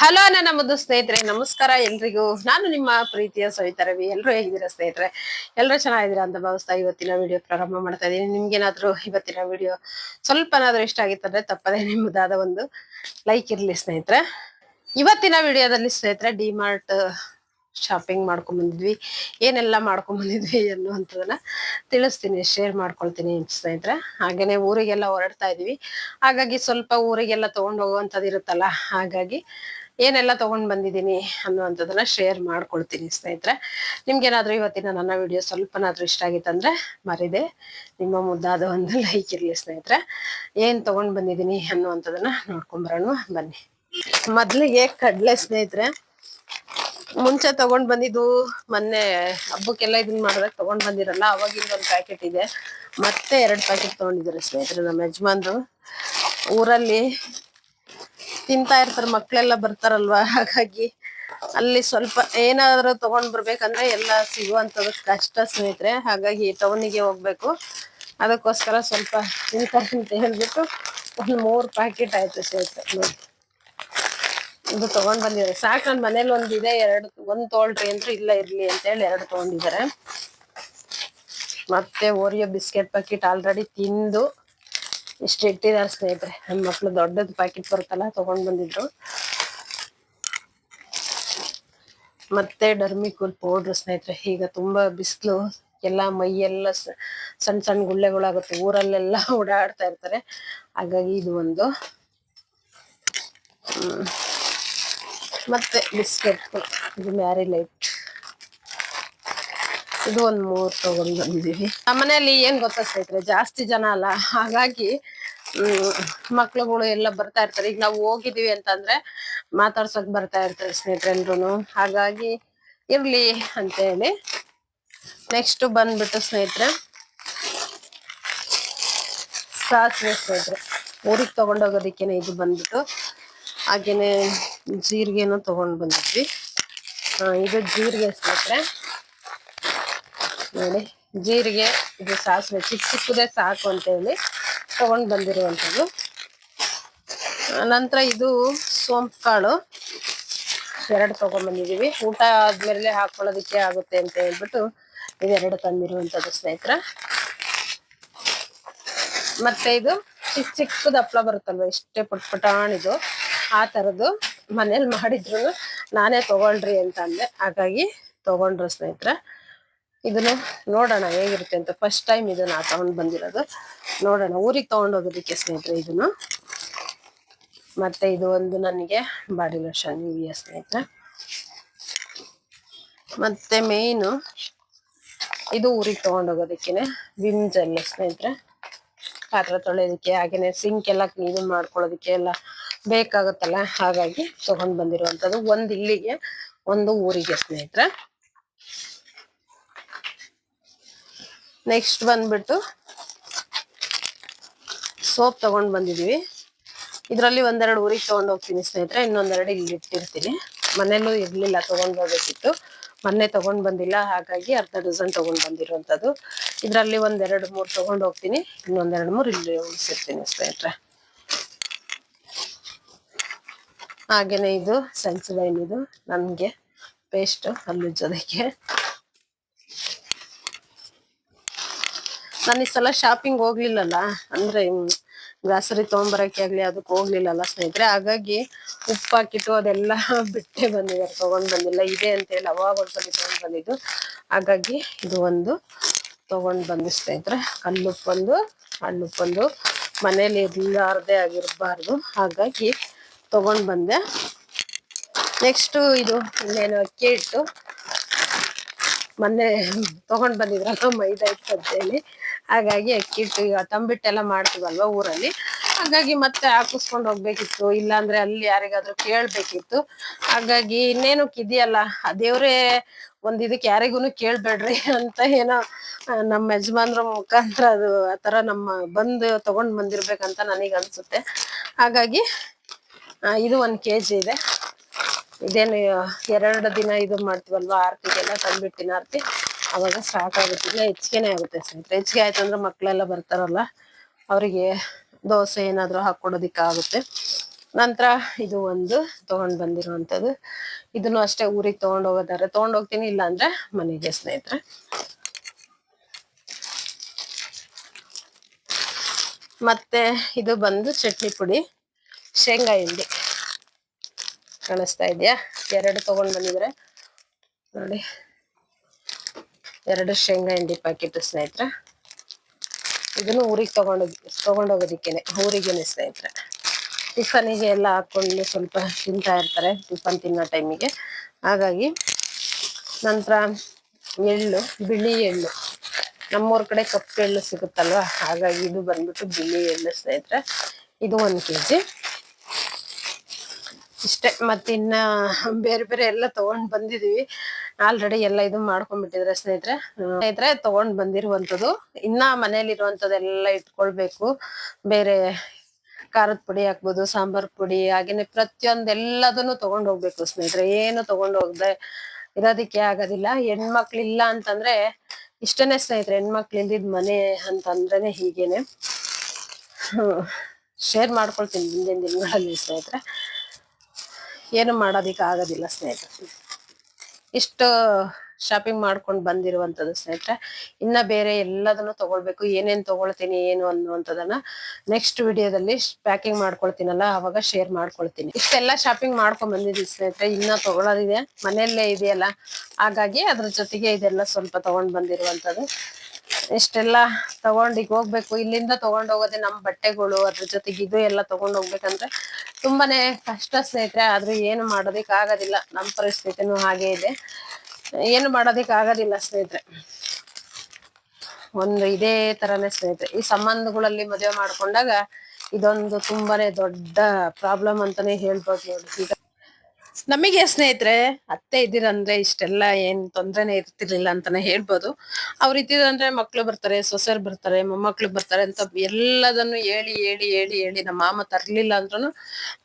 Hello ನನ್ನ ಮುದ್ದು ಸ್ನೇಹಿತರೆ, ನಮಸ್ಕಾರ ಎಲ್ರಿಗೂ. ನಾನು ನಿಮ್ಮ ಪ್ರೀತಿಯ ಸವಿತಾ ರವಿ. ಎಲ್ಲರೂ ಹೇಗಿದ್ದೀರಾ ಸ್ನೇಹಿತರೆ? ಎಲ್ಲರೂ ಚೆನ್ನಾಗಿದ್ದೀರಾ ಅಂತ ಭಾವಿಸ್ತಾ ಇವತ್ತಿನ ವಿಡಿಯೋ ಪ್ರಾರಂಭ ಮಾಡ್ತಾ ಇದ್ದೀನಿ. ನಿಮ್ಗೇನಾದ್ರೂ ಇವತ್ತಿನ ವಿಡಿಯೋ ಸ್ವಲ್ಪನಾದರೂ ಇಷ್ಟ ಆಗಿತ್ತಂದ್ರೆ ತಪ್ಪದೇ ನಿಮ್ಮದಾದ ಒಂದು ಲೈಕ್ ಇರ್ಲಿ ಸ್ನೇಹಿತರೆ. ಇವತ್ತಿನ ವಿಡಿಯೋದಲ್ಲಿ ಸ್ನೇಹಿತರೆ ಡಿಮಾರ್ಟ್ ಶಾಪಿಂಗ್ ಮಾಡ್ಕೊಂಡ್ ಬಂದಿದ್ವಿ. ಏನೆಲ್ಲ ಮಾಡ್ಕೊಂಡ್ ಬಂದಿದ್ವಿ ಅನ್ನುವಂಥದ್ದನ್ನ ತಿಳಿಸ್ತೀನಿ ಶೇರ್ ಮಾಡ್ಕೊಳ್ತೀನಿ ಸ್ನೇಹಿತರೆ. ಹಾಗೇನೆ ಊರಿಗೆಲ್ಲ ಹೊರಡ್ತಾ ಇದೀವಿ ಹಾಗಾಗಿ ಸ್ವಲ್ಪ ಊರಿಗೆಲ್ಲ ತೊಗೊಂಡು ಹೋಗುವಂಥದ್ದು ಇರುತ್ತಲ್ಲ, ಹಾಗಾಗಿ ಏನೆಲ್ಲ ತಗೊಂಡ್ ಬಂದಿದ್ದೀನಿ ಅನ್ನುವಂಥದ್ದನ್ನ ಶೇರ್ ಮಾಡ್ಕೊಳ್ತೀನಿ ಸ್ನೇಹಿತರೆ. ನಿಮ್ಗೇನಾದ್ರೂ ಇವತ್ತಿನ ನನ್ನ ವಿಡಿಯೋ ಸ್ವಲ್ಪನಾದ್ರೂ ಇಷ್ಟ ಆಗಿತ್ತಂದ್ರೆ ಮರಿದೆ. ನಿಮ್ಮ ಮುದ್ದಾದ ಒಂದು ಲೈಕ್ ಇರಲಿ ಸ್ನೇಹಿತರೆ. ಏನ್ ತಗೊಂಡ್ ಬಂದಿದ್ದೀನಿ ಅನ್ನುವಂಥದ್ದನ್ನ ನೋಡ್ಕೊಂಡ್ ಬರೋಣ ಬನ್ನಿ. ಮೊದ್ಲಿಗೆ ಕಡ್ಲೆ ಸ್ನೇಹಿತರೆ. ಮುಂಚೆ ತಗೊಂಡ್ ಬಂದಿದ್ದು ಮೊನ್ನೆ ಹಬ್ಬಕ್ಕೆಲ್ಲ ಇದನ್ನ ಮಾಡಿದಾಗ ತಗೊಂಡ್ ಬಂದಿರಲ್ಲ, ಅವಾಗಿಂದ ಒಂದು ಪ್ಯಾಕೆಟ್ ಇದೆ. ಮತ್ತೆ ಎರಡು ಪ್ಯಾಕೆಟ್ ತಗೊಂಡಿದ್ದಾರೆ ಸ್ನೇಹಿತರೆ ನಮ್ಮ ಯಜಮಾನ್ರು. ಊರಲ್ಲಿ ತಿಂತಾ ಇರ್ತಾರೆ ಮಕ್ಕಳೆಲ್ಲ ಬರ್ತಾರಲ್ವಾ? ಹಾಗಾಗಿ ಅಲ್ಲಿ ಸ್ವಲ್ಪ ಏನಾದರೂ ತಗೊಂಡ್ ಬರ್ಬೇಕಂದ್ರೆ ಎಲ್ಲ ಸಿಗುವಂಥದ್ದು ಕಷ್ಟ ಸ್ನೇಹಿತರೆ. ಹಾಗಾಗಿ ಟೌನಿಗೆ ಹೋಗ್ಬೇಕು. ಅದಕ್ಕೋಸ್ಕರ ಸ್ವಲ್ಪ ತಿಂತಾರೆ ಅಂತ ಹೇಳ್ಬಿಟ್ಟು ಒಂದು ಮೂರು ಪ್ಯಾಕೆಟ್ ಆಯ್ತು ಸ್ನೇಹಿತರೆ, ನೋಡಿ. ಇದು ತಗೊಂಡ್ ಬಂದಿದ್ದಾರೆ. ಸಾಕು ನನ್ನ ಮನೇಲಿ ಒಂದಿದೆ ಎರಡು, ಒಂದು ತೊಗೊಳ್ರಿ ಅಂದ್ರೆ ಇಲ್ಲ, ಇರ್ಲಿ ಅಂತ ಹೇಳಿ ಎರಡು ತಗೊಂಡಿದ್ದಾರೆ. ಮತ್ತೆ ಓರಿಯೋ ಬಿಸ್ಕೆಟ್ ಪ್ಯಾಕೆಟ್ ಆಲ್ರೆಡಿ ತಿಂದು ಇಷ್ಟು ಇಟ್ಟಿದ್ದಾರೆ ಸ್ನೇಹಿತರೆ. ನನ್ನ ಮಕ್ಳು ದೊಡ್ಡದು ಪ್ಯಾಕೆಟ್ ಬರುತ್ತಲ್ಲ, ತಗೊಂಡ್ ಬಂದಿದ್ರು. ಮತ್ತೆ ಡರ್ಮಿಕೂಲ್ ಪೌಡ್ರ್ ಸ್ನೇಹಿತರೆ, ಈಗ ತುಂಬಾ ಬಿಸಿಲು, ಎಲ್ಲ ಮೈ ಎಲ್ಲ ಸಣ್ಣ ಸಣ್ಣ ಗುಳ್ಳೆಗಳಾಗುತ್ತೆ. ಊರಲ್ಲೆಲ್ಲ ಓಡಾಡ್ತಾ ಇರ್ತಾರೆ. ಹಾಗಾಗಿ ಇದು ಒಂದು. ಮತ್ತೆ ಬಿಸ್ಕೆಟ್, ಇದು ಮ್ಯಾರಿ ಲೈಟ್. ಇದು ಒಂದು ಮೂರು ತಗೊಂಡ್ ಬಂದಿದೀವಿ. ನಮ್ಮ ಮನೆಯಲ್ಲಿ ಏನ್ ಗೊತ್ತಾ ಸ್ನೇಹಿತರೆ, ಜಾಸ್ತಿ ಜನ ಅಲ್ಲ. ಹಾಗಾಗಿ ಮಕ್ಳುಗಳು ಎಲ್ಲ ಬರ್ತಾ ಇರ್ತಾರೆ. ಈಗ ನಾವು ಹೋಗಿದೀವಿ ಅಂತಂದ್ರೆ ಮಾತಾಡ್ಸೋಕ್ ಬರ್ತಾ ಇರ್ತಾರೆ ಸ್ನೇಹಿತರೆಲ್ರು ಹಾಗಾಗಿ ಇರ್ಲಿ ಅಂತ ಹೇಳಿ ನೆಕ್ಸ್ಟ್ ಬಂದ್ಬಿಟ್ಟು ಸ್ನೇಹಿತರೆ. ಸಾಸಿವೆ ಸ್ನೇಹಿತರೆ, ಊರಿಗೆ ತಗೊಂಡೋಗೋದಕ್ಕೇನೆ ಇದು ಬಂದ್ಬಿಟ್ಟು ಹಾಗೇನೆ ಜೀರಿಗೆನೂ ತಗೊಂಡ್ ಬಂದಿದ್ವಿ. ಇದು ಜೀರಿಗೆ ಸ್ನೇಹಿತರೆ. ನೋಡಿ, ಜೀರಿಗೆ, ಇದು ಸಾಸಿವೆ, ಚಿಕ್ಕ ಚಿಕ್ಕದೇ ಸಾಕು ಅಂತ ಹೇಳಿ ತಗೊಂಡ್ ಬಂದಿರುವಂಥದ್ದು. ನಂತರ ಇದು ಸೋಂಪು ಕಾಳು. ಎರಡು ತಗೊಂಡ್ ಬಂದಿದೀವಿ ಊಟ ಆದ್ಮೇಲೆ ಹಾಕೊಳ್ಳೋದಕ್ಕೆ ಆಗುತ್ತೆ ಅಂತ ಹೇಳ್ಬಿಟ್ಟು ಇದೆರಡು ತಂದಿರುವಂಥದ್ದು ಸ್ನೇಹಿತರ. ಮತ್ತೆ ಇದು ಚಿಕ್ಕ ಚಿಕ್ಕದ ಹಪ್ಳ ಬರುತ್ತಲ್ವ ಇಷ್ಟೇ ಪುಟ್ ಪುಟಾಣಿದು ಆ ಥರದ್ದು ಮನೇಲಿ ಮಾಡಿದ್ರು ನಾನೇ ತಗೊಳ್ರಿ ಅಂತ ಅಂದೆ. ಹಾಗಾಗಿ ತಗೊಂಡ್ರು ಸ್ನೇಹಿತರೆ. ಇದನ್ನು ನೋಡೋಣ ಹೇಗಿರುತ್ತೆ ಅಂತ. ಫಸ್ಟ್ ಟೈಮ್ ಇದು ನಾ ತಗೊಂಡ್ ಬಂದಿರೋದು. ನೋಡೋಣ, ಊರಿಗೆ ತೊಗೊಂಡು ಹೋಗೋದಕ್ಕೆ ಸ್ನೇಹಿತರೆ ಇದನ್ನು. ಮತ್ತೆ ಇದು ಒಂದು ನನಗೆ ಬಾಡಿ ಲೋಷನ್ ಇವಿಯ ಸ್ನೇಹಿತರೆ. ಮತ್ತೆ ಮೇಯ್ನು ಇದು ಊರಿಗೆ ತಗೊಂಡ್ ಹೋಗೋದಕ್ಕೇನೆ ವಿಮ್ ಜೆಲ್ ಸ್ನೇಹಿತರೆ. ಪಾತ್ರೆ ತೊಳೆಯೋದಕ್ಕೆ ಹಾಗೆಯೇ ಸಿಂಕ್ ಎಲ್ಲ ಕ್ಲೀನ್ ಮಾಡ್ಕೊಳ್ಳೋದಕ್ಕೆ ಎಲ್ಲ ಬೇಕಾಗುತ್ತಲ್ಲ, ಹಾಗಾಗಿ ತಗೊಂಡ್ ಬಂದಿರುವಂಥದ್ದು ಒಂದು ಇಲ್ಲಿಗೆ, ಒಂದು ಊರಿಗೆ ಸ್ನೇಹಿತರೆ. ನೆಕ್ಸ್ಟ್ ಬಂದ್ಬಿಟ್ಟು ಸೋಪ್ ತಗೊಂಡ್ ಬಂದಿದ್ದೀವಿ ಇದರಲ್ಲಿ ಒಂದೆರಡು ಊರಿಗೆ ತೊಗೊಂಡು ಹೋಗ್ತೀನಿ ಸ್ನೇಹಿತರೆ, ಇನ್ನೊಂದೆರಡು ಇಲ್ಲಿ ಇಟ್ಟಿರ್ತೀನಿ. ಮನೇಲೂ ಇರಲಿಲ್ಲ, ತಗೊಂಡ್ ಹೋಗಬೇಕಿತ್ತು. ಮೊನ್ನೆ ತಗೊಂಡ್ ಬಂದಿಲ್ಲ, ಹಾಗಾಗಿ ಅರ್ಧ ಡಜನ್ ತಗೊಂಡ್ ಬಂದಿರುವಂಥದ್ದು ಇದರಲ್ಲಿ ಒಂದೆರಡು ಮೂರು ತೊಗೊಂಡು ಹೋಗ್ತೀನಿ, ಇನ್ನೊಂದೆರಡು ಮೂರು ಇಲ್ಲಿ ಉಳಿಸಿರ್ತೀನಿ ಸ್ನೇಹಿತರೆ. ಹಾಗೇನೆ ಇದು ಸೆನ್ಸಬೈನ್ ಇದು ನನಗೆ ಪೇಸ್ಟು ಪೇಸ್ಟ್ ಹಲ್ಲುಜ್ಜೋದಕ್ಕೆ ನಾನು ಈ ಸಲ ಶಾಪಿಂಗ್ ಹೋಗ್ಲಿಲ್ಲಲ್ಲ, ಅಂದ್ರೆ ಗ್ರಾಸರಿ ತೊಗೊಂಬರಕ್ಕೆ ಆಗ್ಲಿ ಅದಕ್ಕೆ ಹೋಗ್ಲಿಲ್ಲಲ್ಲ ಸ್ನೇಹಿತರೆ. ಹಾಗಾಗಿ ಉಪ್ಪು ಹಾಕಿಟ್ಟು ಅದೆಲ್ಲ ಬಿಟ್ಟೆ ಬಂದಿದ್ದಾರೆ, ತಗೊಂಡ್ ಬಂದಿಲ್ಲ. ಇದೆ ಅಂತ ಹೇಳಿ ಅವಾಗ ಒಂದ್ಸಲಿ ತಗೊಂಡ್ ಬಂದಿದ್ದು. ಹಾಗಾಗಿ ಇದು ಒಂದು ತಗೊಂಡ್ ಬಂದು ಸ್ನೇಹಿತರೆ. ಕಲ್ಲುಪ್ಪೊಂದು ಹಣ್ಣುಪ್ಪೊಂದು ಮನೇಲಿ ಇರ್ಲಾರ್ದೆ ಆಗಿರ್ಬಾರ್ದು. ಹಾಗಾಗಿ ತಗೊಂಡ್ ಬಂದೆ. ನೆಕ್ಸ್ಟ್ ಇದು ಇನ್ನೇನು ಅಕ್ಕಿ ಹಿಟ್ಟು. ಮೊನ್ನೆ ತಗೊಂಡ್ ಬಂದಿದ್ರಲ್ಲ ಮೈದಾ ಹಿಟ್ಟು ಅಂತ ಹೇಳಿ. ಹಾಗಾಗಿ ಅಕ್ಕಿ ಹಿಟ್ಟು ತಂಬಿಟ್ಟೆಲ್ಲ ಮಾಡ್ತೀವಲ್ವ ಊರಲ್ಲಿ. ಹಾಗಾಗಿ ಮತ್ತೆ ಹಾಕಿಸ್ಕೊಂಡು ಹೋಗ್ಬೇಕಿತ್ತು, ಇಲ್ಲಾಂದ್ರೆ ಅಲ್ಲಿ ಯಾರಿಗಾದ್ರೂ ಕೇಳ್ಬೇಕಿತ್ತು. ಹಾಗಾಗಿ ಇನ್ನೇನು ಇದೆಯಲ್ಲ ಆ ದೇವ್ರೇ ಒಂದ್ ಇದಕ್ಕೆ ಯಾರಿಗೂನು ಕೇಳ್ಬೇಡ್ರಿ ಅಂತ ಏನೋ ನಮ್ಮ ಯಜಮಾನ್ರ ಮುಖಾಂತರ ಅದು ಆತರ ನಮ್ಮ ಬಂದು ತಗೊಂಡ್ ಬಂದಿರ್ಬೇಕಂತ ನನಗೆ ಅನ್ಸುತ್ತೆ. ಹಾಗಾಗಿ ಇದು ಒಂದ್ ಕೆಜಿ ಇದೆ. ಇದೇನು, ಎರಡು ದಿನ ಇದು ಮಾಡ್ತೀವಲ್ವಾ ಆರ್ತಿಗೆಲ್ಲ ತಂದ್ಬಿಟ್ಟಿನ ಆರ್ತಿ. ಅವಾಗ ಸಾಕಾಗುತ್ತಿಲ್ಲ ಹೆಚ್ಚಿಗೆನೇ ಆಗುತ್ತೆ ಸ್ನೇಹಿತರೆ. ಹೆಚ್ಚಿಗೆ ಆಯ್ತು ಅಂದ್ರೆ ಮಕ್ಕಳೆಲ್ಲ ಬರ್ತಾರಲ್ಲ, ಅವರಿಗೆ ದೋಸೆ ಏನಾದರೂ ಹಾಕೊಡೋದಿಕ್ಕೆ ಆಗುತ್ತೆ ನಂತರ ಇದು ಒಂದು ತಗೊಂಡ್ ಬಂದಿರುವಂಥದ್ದು. ಇದನ್ನು ಅಷ್ಟೇ ಊರಿಗೆ ತೊಗೊಂಡು ಹೋಗೋದಾದ್ರೆ ತೊಗೊಂಡು ಹೋಗ್ತೀನಿ, ಇಲ್ಲ ಅಂದ್ರೆ ಮನೆಗೆ ಸ್ನೇಹಿತರೆ. ಮತ್ತೆ ಇದು ಬಂದು ಚಟ್ನಿ ಪುಡಿ, ಶೇಂಗಾ ಹಿಂಡಿ. ಕಾಣಿಸ್ತಾ ಇದೆಯಾ? ಎರಡು ತಗೊಂಡ್ ಬಂದಿದ್ರೆ ನೋಡಿ. ಎರಡು ಶೇಂಗಾ ಹಿಂಡಿ ಪ್ಯಾಕೆಟ್ ಸ್ನೇಹಿತರೆ. ಇದನ್ನು ಊರಿಗೆ ತಗೊಂಡೋಗಿ ತೊಗೊಂಡೋಗೋದಿಕ್ಕೇನೆ ಊರಿಗೇನೆ ಸ್ನೇಹಿತರೆ. ಟಿಫನಿಗೆ ಎಲ್ಲ ಹಾಕೊಂಡು ಸ್ವಲ್ಪ ತಿಂತಾ ಇರ್ತಾರೆ ಟಿಫನ್ ತಿನ್ನೋ ಟೈಮಿಗೆ ಹಾಗಾಗಿ ನಂತರ ಎಳ್ಳು, ಬಿಳಿ ಎಳ್ಳು. ನಮ್ಮೂರ ಕಡೆ ಕಪ್ಪು ಎಳ್ಳು ಸಿಗುತ್ತಲ್ವ? ಹಾಗಾಗಿ ಇದು ಬಂದ್ಬಿಟ್ಟು ಬಿಳಿ ಎಳ್ಳು ಸ್ನೇಹಿತರೆ. ಇದು ಒಂದ್ ಕೆಜಿ. ಇಷ್ಟೇ, ಮತ್ತಿನ್ನು ಬೇರೆ ಬೇರೆ ಎಲ್ಲ ತಗೊಂಡ್ ಬಂದಿದೀವಿ. ಆಲ್ರೆಡಿ ಎಲ್ಲ ಇದು ಮಾಡ್ಕೊಂಡ್ಬಿಟ್ಟಿದ್ರೆ ಸ್ನೇಹಿತರೆ. ಸ್ನೇಹಿತರೆ, ತಗೊಂಡ್ ಬಂದಿರುವಂತದ್ದು ಇನ್ನ ಮನೇಲಿರುವಂತದ್ದೆಲ್ಲ ಇಟ್ಕೊಳ್ಬೇಕು. ಬೇರೆ ಖಾರದ ಪುಡಿ ಹಾಕ್ಬೋದು, ಸಾಂಬಾರ್ ಪುಡಿ, ಹಾಗೇನೆ ಪ್ರತಿಯೊಂದ್ ಎಲ್ಲದನ್ನು ತಗೊಂಡ್ ಹೋಗ್ಬೇಕು ಸ್ನೇಹಿತರೆ. ಏನು ತಗೊಂಡ್ ಹೋಗದೆ ಇರೋದಿಕ್ಕೆ ಆಗೋದಿಲ್ಲ. ಹೆಣ್ಮಕ್ಳು ಇಲ್ಲ ಅಂತಂದ್ರೆ ಇಷ್ಟನೇ ಸ್ನೇಹಿತರೆ, ಹೆಣ್ಮಕ್ಳು ಇಲ್ದಿದ್ ಮನೆ ಅಂತಂದ್ರೇನೆ ಹೀಗೇನೆ. ಶೇರ್ ಮಾಡ್ಕೊಳ್ತೀನಿ ಮುಂದಿನ ದಿನಗಳಲ್ಲಿ ಸ್ನೇಹಿತರೆ. ಏನು ಮಾಡೋದಿಕ್ಕೆ ಆಗೋದಿಲ್ಲ ಸ್ನೇಹಿತರೆ. ಇಷ್ಟು ಶಾಪಿಂಗ್ ಮಾಡ್ಕೊಂಡು ಬಂದಿರುವಂತದ್ದು ಸ್ನೇಹಿತರೆ, ಇನ್ನ ಬೇರೆ ಎಲ್ಲದನ್ನು ತಗೊಳ್ಬೇಕು, ಏನೇನ್ ತಗೊಳ್ತೀನಿ, ಏನು ಅನ್ನುವಂಥದ್ದನ್ನ ನೆಕ್ಸ್ಟ್ ವಿಡಿಯೋದಲ್ಲಿ ಪ್ಯಾಕಿಂಗ್ ಮಾಡ್ಕೊಳ್ತೀನಲ್ಲ, ಅವಾಗ ಶೇರ್ ಮಾಡ್ಕೊಳ್ತೀನಿ. ಇಷ್ಟೆಲ್ಲ ಶಾಪಿಂಗ್ ಮಾಡ್ಕೊಂಡ್ ಬಂದಿದ್ದೀನಿ ಸ್ನೇಹಿತರೆ, ಇನ್ನ ತಗೊಳ್ಳೋದಿದೆ ಮನೆಯಲ್ಲೇ ಇದೆಯಲ್ಲ, ಹಾಗಾಗಿ ಅದ್ರ ಜೊತೆಗೆ ಇದೆಲ್ಲ ಸ್ವಲ್ಪ ತಗೊಂಡ್ ಬಂದಿರುವಂತದ್ದು. ಇಷ್ಟೆಲ್ಲ ತಗೊಂಡ್ ಈಗ ಹೋಗ್ಬೇಕು. ಇಲ್ಲಿಂದ ತಗೊಂಡ್ ಹೋಗೋದೇ ನಮ್ ಬಟ್ಟೆಗಳು, ಅದ್ರ ಜೊತೆಗೆ ಇದು ಎಲ್ಲ ತಗೊಂಡ್ ಹೋಗ್ಬೇಕಂದ್ರೆ ತುಂಬಾನೇ ಕಷ್ಟ ಸ್ನೇಹಿತರೆ. ಆದ್ರೂ ಏನು ಮಾಡೋದಿಕ್ ಆಗೋದಿಲ್ಲ. ನಮ್ ಪರಿಸ್ಥಿತಿನೂ ಹಾಗೆ ಇದೆ. ಏನು ಮಾಡೋದಿಕ್ ಆಗೋದಿಲ್ಲ ಸ್ನೇಹಿತರೆ. ಒಂದು ಇದೇ ತರನೇ ಸ್ನೇಹಿತರೆ. ಈ ಸಂಬಂಧಗಳಲ್ಲಿ ಮದುವೆ ಮಾಡ್ಕೊಂಡಾಗ ಇದೊಂದು ತುಂಬಾನೇ ದೊಡ್ಡ ಪ್ರಾಬ್ಲಮ್ ಅಂತಾನೆ ಹೇಳ್ಬೋದು ನೋಡಿ. ನಮಗೆ ಸ್ನೇಹಿತರೆ, ಅತ್ತೆ ಇದ್ದೀರಂದ್ರೆ ಇಷ್ಟೆಲ್ಲ ಏನ್ ತೊಂದ್ರೆನೆ ಇರ್ತಿರ್ಲಿಲ್ಲ ಅಂತಾನೆ ಹೇಳ್ಬೋದು. ಅವ್ರು ಇದ್ದಿರಂದ್ರೆ ಮಕ್ಳು ಬರ್ತಾರೆ, ಸೊಸೆರ್ ಬರ್ತಾರೆ, ಮೊಮ್ಮಕ್ಳು ಬರ್ತಾರೆ ಅಂತ ಎಲ್ಲದನ್ನು ಹೇಳಿ ಹೇಳಿ ಹೇಳಿ ಹೇಳಿ ನಮ್ಮ ಮಾಮ ತರ್ಲಿಲ್ಲ ಅಂದ್ರೂ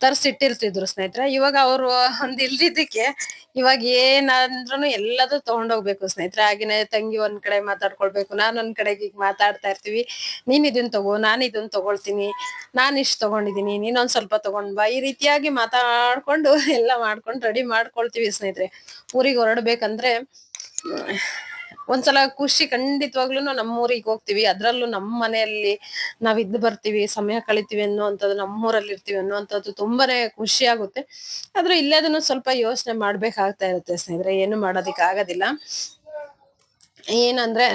ತರ್ಸಿಟ್ಟಿರ್ತಿದ್ರು ಸ್ನೇಹಿತರೆ. ಇವಾಗ ಅವ್ರು ಒಂದ್ ಇಲ್ದಿದ್ದಕ್ಕೆ ಇವಾಗ ಏನಂದ್ರೂ ಎಲ್ಲದೂ ತಗೊಂಡೋಗ್ಬೇಕು ಸ್ನೇಹಿತರೆ. ಆಗಿನೇ ತಂಗಿ ಒಂದ್ ಕಡೆ ಮಾತಾಡ್ಕೊಳ್ಬೇಕು, ನಾನ್ ಒಂದ್ ಕಡೆಗೆ ಈಗ ಮಾತಾಡ್ತಾ ಇರ್ತೀವಿ. ನೀನ್ ಇದನ್ ತಗೋ, ನಾನ್ ಇದನ್ ತಗೊಳ್ತೀನಿ. ನಾನ್ ಇಷ್ಟ ತಗೊಂಡಿದೀನಿ, ನೀನೊಂದ್ ಸ್ವಲ್ಪ ತಗೊಂಡ್ ಬಾ. ಈ ರೀತಿಯಾಗಿ ಮಾತಾಡ್ಕೊಂಡು ಎಲ್ಲ ಮಾಡ್ಕೊಂಡು ರೆಡಿ ಮಾಡ್ಕೊಳ್ತೀವಿ ಸ್ನೇಹಿತರೆ. ಊರಿಗೆ ಹೊರಡ್ಬೇಕಂದ್ರೆ, ಒಂದ್ಸಲ ಖುಷಿ ಖಂಡಿತವಾಗ್ಲೂ ನಮ್ಮ ಊರಿಗೆ ಹೋಗ್ತೀವಿ. ಅದ್ರಲ್ಲೂ ನಮ್ಮ ಮನೆಯಲ್ಲಿ ನಾವ್ ಇದ್ದು ಬರ್ತೀವಿ, ಸಮಯ ಕಳಿತೀವಿ ಅನ್ನುವಂಥದ್ದು, ನಮ್ಮೂರಲ್ಲಿ ಇರ್ತೀವಿ ಅನ್ನೋವಂಥದ್ದು ತುಂಬಾನೇ ಖುಷಿ ಆಗುತ್ತೆ. ಆದ್ರೆ ಇಲ್ಲದನ್ನು ಸ್ವಲ್ಪ ಯೋಚನೆ ಮಾಡ್ಬೇಕಾಗ್ತಾ ಇರುತ್ತೆ ಸ್ನೇಹಿತರೆ. ಏನು ಮಾಡೋದಿಕ್ ಆಗೋದಿಲ್ಲ. ಏನಂದ್ರೆ,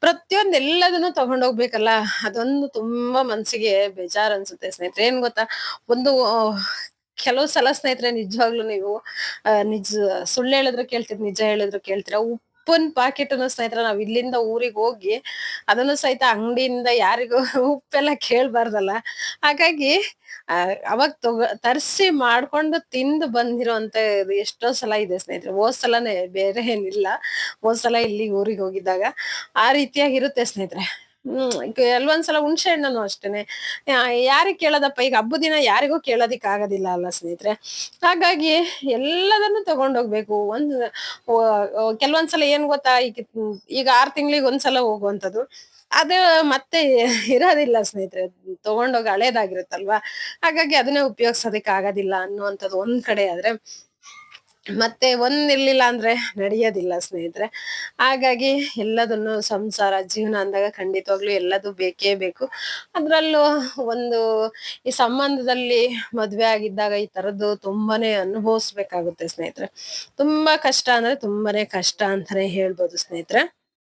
ಪ್ರತಿಯೊಂದೆಲ್ಲದನ್ನು ತಗೊಂಡೋಗ್ಬೇಕಲ್ಲ, ಅದೊಂದು ತುಂಬಾ ಮನ್ಸಿಗೆ ಬೇಜಾರ್ ಅನ್ಸುತ್ತೆ ಸ್ನೇಹಿತರೆ. ಏನ್ ಗೊತ್ತಾ? ಒಂದು ಕೆಲವು ಸಲ ಸ್ನೇಹಿತರೆ, ನಿಜವಾಗ್ಲೂ ನೀವು ನಿಜ ಸುಳ್ಳು ಹೇಳಿದ್ರು ಕೇಳ್ತೀರಿ, ನಿಜ ಹೇಳಿದ್ರು ಕೇಳ್ತೀರಾ. ಉಪ್ಪಿನ ಪಾಕೆಟ್ ಸ್ನೇಹಿತರೆ, ನಾವ್ ಇಲ್ಲಿಂದ ಊರಿಗೆ ಹೋಗಿ ಅದನ್ನು ಸಹಿತ ಅಂಗಡಿಯಿಂದ ಯಾರಿಗೂ ಉಪ್ಪೆಲ್ಲ ಕೇಳ್ಬಾರ್ದಲ್ಲ. ಹಾಗಾಗಿ ಅವಾಗ ತಗ, ತರಿಸಿ ಮಾಡ್ಕೊಂಡು ತಿಂದು ಬಂದಿರೋಂತ ಎಷ್ಟೋ ಸಲ ಇದೆ ಸ್ನೇಹಿತರೆ. ಹೋದ್ ಸಲನೇ ಬೇರೆ ಏನಿಲ್ಲ. ಹೋದ್ ಸಲ ಇಲ್ಲಿ ಊರಿಗೆ ಹೋಗಿದ್ದಾಗ ಆ ರೀತಿಯಾಗಿರುತ್ತೆ ಸ್ನೇಹಿತರೆ. ಕೆಲವೊಂದ್ಸಲ ಹುಣ್ಸೆ ಹಣ್ಣನು ಅಷ್ಟೇನೆ. ಯಾರಿಗೆ ಕೇಳೋದಪ್ಪ, ಈಗ ಹಬ್ಬದ ದಿನ ಯಾರಿಗೂ ಕೇಳೋದಿಕ್ ಆಗೋದಿಲ್ಲ ಅಲ್ಲ ಸ್ನೇಹಿತರೆ. ಹಾಗಾಗಿ ಎಲ್ಲದನ್ನು ತಗೊಂಡೋಗ್ಬೇಕು. ಒಂದ್ ಕೆಲವೊಂದ್ಸಲ ಏನ್ ಗೊತ್ತಾ, ಈಗ ಈಗ ಆರ್ ತಿಂಗಳಿಗೆ ಒಂದ್ಸಲ ಹೋಗುವಂಥದ್ದು. ಅದು ಮತ್ತೆ ಇರೋದಿಲ್ಲ ಸ್ನೇಹಿತರೆ. ತಗೊಂಡೋಗಿ ಹಳೇದಾಗಿರುತ್ತಲ್ವಾ? ಹಾಗಾಗಿ ಅದನ್ನೇ ಉಪಯೋಗಿಸೋದಕ್ಕೆ ಆಗೋದಿಲ್ಲ ಅನ್ನುವಂಥದ್ದು ಒಂದ್ ಕಡೆ ಆದ್ರೆ. ಮತ್ತೆ ಒಂದ್ ಇರ್ಲಿಲ್ಲ ಅಂದ್ರೆ ನಡೆಯೋದಿಲ್ಲ ಸ್ನೇಹಿತರೆ. ಹಾಗಾಗಿ ಎಲ್ಲದನ್ನು ಸಂಸಾರ ಜೀವನ ಅಂದಾಗ ಖಂಡಿತವಾಗ್ಲೂ ಎಲ್ಲದು ಬೇಕೇ ಬೇಕು. ಅದರಲ್ಲೂ ಒಂದು ಈ ಸಂಬಂಧದಲ್ಲಿ ಮದುವೆ ಆಗಿದ್ದಾಗ ಈ ತರದ್ದು ತುಂಬಾನೇ ಅನುಭವಿಸ್ಬೇಕಾಗುತ್ತೆ ಸ್ನೇಹಿತರೆ. ತುಂಬಾ ಕಷ್ಟ ಅಂದ್ರೆ ತುಂಬಾನೇ ಕಷ್ಟ ಅಂತಾನೆ ಹೇಳ್ಬೋದು ಸ್ನೇಹಿತರೆ.